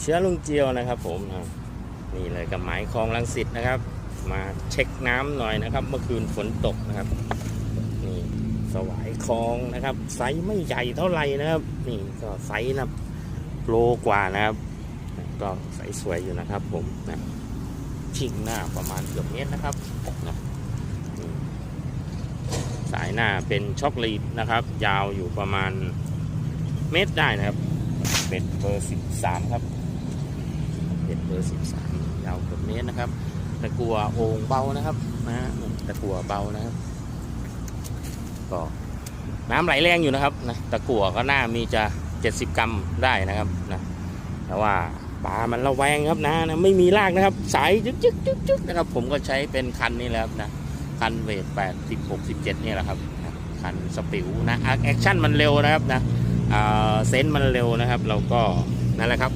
เชื้อลุงเจียวนะครับ ผมนี่เลยกับหมายคลองลังสิตนะครับ มาเช็คน้ำหน่อยนะครับ เมื่อคืนฝนตกนะครับนี่สวายคลองนะครับ ไซส์ไม่ใหญ่เท่าไหร่นะครับ นี่ก็ไซส์นะโลกว่านะครับ ก็ไซส์สวยอยู่นะครับ ผมนะชิงหน้าประมาณเกือบเมตรนะครับนะสายหน้าเป็นช็อกโกแลตนะครับ ยาวอยู่ประมาณเมตรได้นะครับ เป็ดเบอร์สิบสามครับ เป็ดเบอร์สิบสามยาวเกือบเมตรนะครับ ตะกัวโอ่งเบานะครับนะตะกัวเบานะครับ ก็น้ำไหลแรงอยู่นะครับนะตะกัวก็น่ามีจะ 70 กรัมได้นะครับนะแต่ว่าปลามันระแวงครับนะนะไม่มีรากนะครับ สายจึ๊กจึ๊กจึ๊กจึ๊กนะครับ ผมก็ใช้เป็นคันนี้และครับนะคันเวท8 16 17นี่แหละครับคันสปิวนะแอคชั่นมันเร็วนะครับนะเซนส์มันเร็วนะครับ เราก็นั่นแหละครับ